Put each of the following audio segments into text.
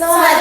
So, so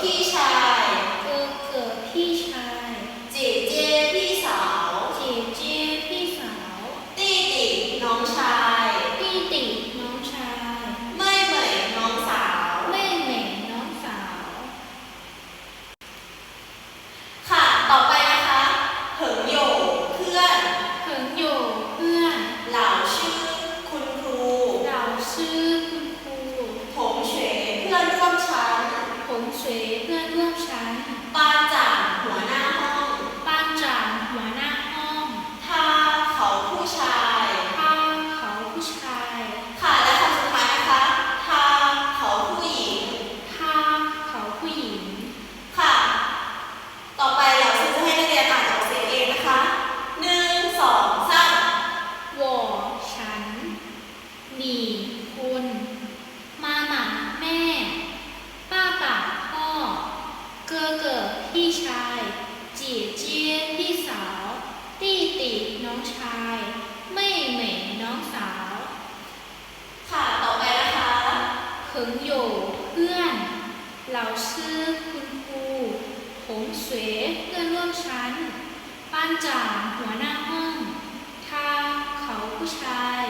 key บ้านจ่าหัวหน้าห้อง ทาเขาผู้ชาย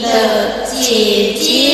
的姐姐